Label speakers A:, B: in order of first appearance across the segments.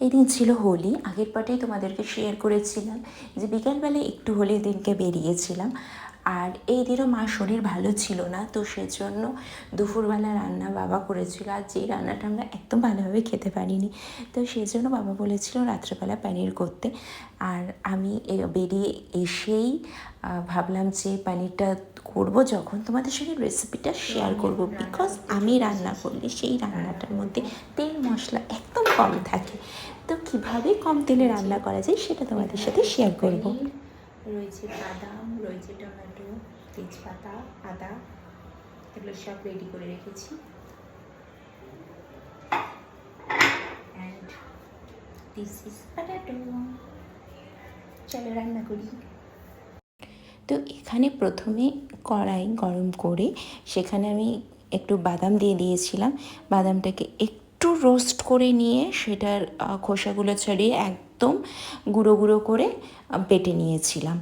A: এই দিন ছিল হোলি, আগের পাটেই তোমাদেরকে শেয়ার করেছিলাম যে বিকালবেলায় একটু হোলির দিনকে বেরিয়েছিলাম। আর এই দিনও মার শরীর ভালো ছিল না তো সেজন্য দুপুরবেলা রান্না বাবা করেছিল। আর যেই রান্নাটা আমরা একদম ভালোভাবে খেতে পারিনি তো সেই জন্য বাবা বলেছিল রাত্রেবেলা পনির করতে। আর আমি বেরিয়ে এসেই ভাবলাম যে পানিরটা করব যখন তোমাদের সঙ্গে রেসিপিটা শেয়ার করব। বিকজ আমি রান্না করলে সেই রান্নাটার মধ্যে তেল মশলা একদম কম থাকে। তো কীভাবে কম তেলে রান্না করা যায় সেটা তোমাদের সাথে শেয়ার করব। রয়েছে বাদাম, রয়েছে টমেটো, তেজপাতা, আদা, এগুলো সব রেডি করে রেখেছি। চলো রান্না করি। তো এখানে প্রথমে কড়াই গরম করে সেখানে আমি একটু বাদাম দিয়ে দিয়েছিলাম। বাদামটাকে একটু রোস্ট করে নিয়ে সেটার খোসাগুলো ছাড়িয়ে একদম গুঁড়ো গুঁড়ো করে বেটে নিয়েছিলাম।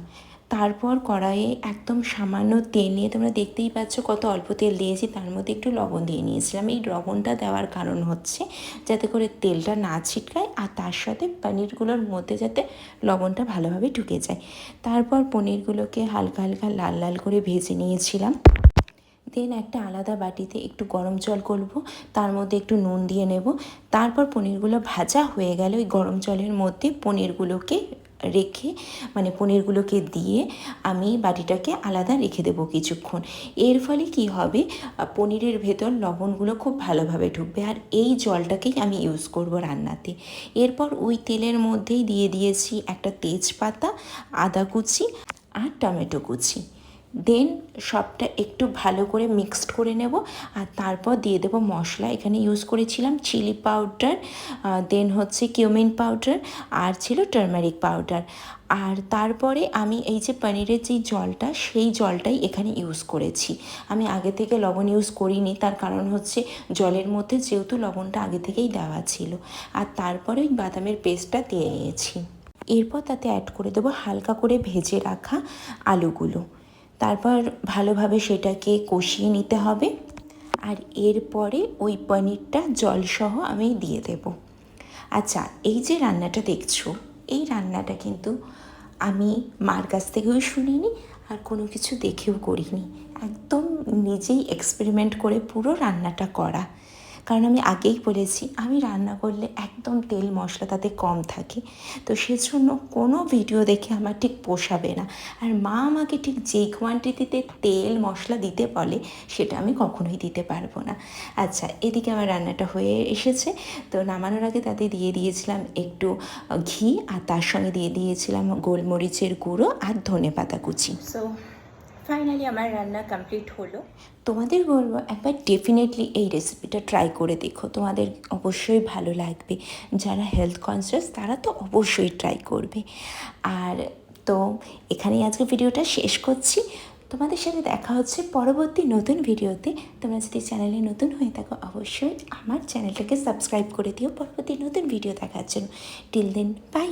A: তারপর কড়াইয়ে একদম সামান্য তেল নিয়ে, তোমরা দেখতেই পাচ্ছ কত অল্প তেল দিয়েছি, তার মধ্যে একটু লবণ দিয়ে নিয়েছিলাম। এই লবণটা দেওয়ার কারণ হচ্ছে যাতে করে তেলটা না ছিটকায় আর তার সাথে পনিরগুলোর মধ্যে যাতে লবণটা ভালোভাবে ঢুকে যায়। তারপর পনিরগুলোকে হালকা হালকা লাল লাল করে ভেজে নিয়েছিলাম। দেন একটা আলাদা বাটিতে একটু গরম জল করব তার মধ্যে একটু নুন দিয়ে নেব। তারপর পনিরগুলো ভাজা হয়ে গেলে, ওই গরম জলের মধ্যে পনিরগুলোকে রেখে মানে পনিরগুলোকে দিয়ে আমি বাটিটাকে আলাদা রেখে দেবো কিছুক্ষণ। এর ফলে কি হবে, পনিরের ভেতর লবণগুলো খুব ভালোভাবে ঢুকবে আর এই জলটাকেই আমি ইউজ করব রান্নাতে। এরপর ওই তেলের মধ্যেই দিয়ে দিয়েছি একটা তেজপাতা, আদা কুচি আর টমেটো কুচি। দেন সবটা একটু ভালো করে মিক্সড করে নেব আর তারপর দিয়ে দেবো মশলা। এখানে ইউজ করেছিলাম চিলি পাউডার দেন হচ্ছে কিউমিন পাউডার আর ছিল টার্মারিক পাউডার। আর তারপরে আমি এই যে পনিরের যেই জলটা, সেই জলটাই এখানে ইউজ করেছি। আমি আগে থেকে লবণ ইউজ করিনি, তার কারণ হচ্ছে জলের মধ্যে যেহেতু লবণটা আগে থেকেই দেওয়া ছিল। আর তারপরে ওই বাদামের পেস্টটা দিয়ে নিয়েছি। এরপর তাতে অ্যাড করে দেবো হালকা করে ভেজে রাখা আলুগুলো। তারপর ভালোভাবে সেটাকে কষিয়ে নিতে হবে। আর এরপরে ওই পনিরটা জলসহ আমি দিয়ে দেব। আচ্ছা এই যে রান্নাটা দেখছ, এই রান্নাটা কিন্তু আমি মার কাছ থেকেও শুনিনি আর কোনো কিছু দেখেও করিনি। একদম নিজেই এক্সপেরিমেন্ট করে পুরো রান্নাটা করা। কারণ আমি আগেই বলেছি, আমি রান্না করলে একদম তেল মশলা তাতে কম থাকে। তো সেজন্য কোনো ভিডিও দেখে আমার ঠিক পোষাবে না। আর মা আমাকে ঠিক যেই কোয়ান্টিটিতে তেল মশলা দিতে বলে, সেটা আমি কখনোই দিতে পারব না। আচ্ছা এদিকে আমার রান্নাটা হয়ে এসেছে। তো নামানোর আগে তাতে দিয়ে দিয়েছিলাম একটু ঘি, আর তার সঙ্গে দিয়ে দিয়েছিলাম গোলমরিচের গুঁড়ো আর ধনে পাতা কুচি। সো ফাইনালি আমার রান্না কমপ্লিট হলো। তোমাদের বলব, একবার ডেফিনেটলি এই রেসিপিটা ট্রাই করে দেখো। তোমাদের অবশ্যই ভালো লাগবে। যারা হেলথ কনসিয়াস তারা তো অবশ্যই ট্রাই করবে। আর তো, এখানেই আজকে ভিডিওটা শেষ করছি। তোমাদের সাথে দেখা হচ্ছে পরবর্তী নতুন ভিডিওতে। তোমরা যদি চ্যানেলে নতুন হয়ে থাকো, অবশ্যই আমার চ্যানেলটাকে সাবস্ক্রাইব করে দিও। পরবর্তী নতুন ভিডিও দেখার জন্য। Till then by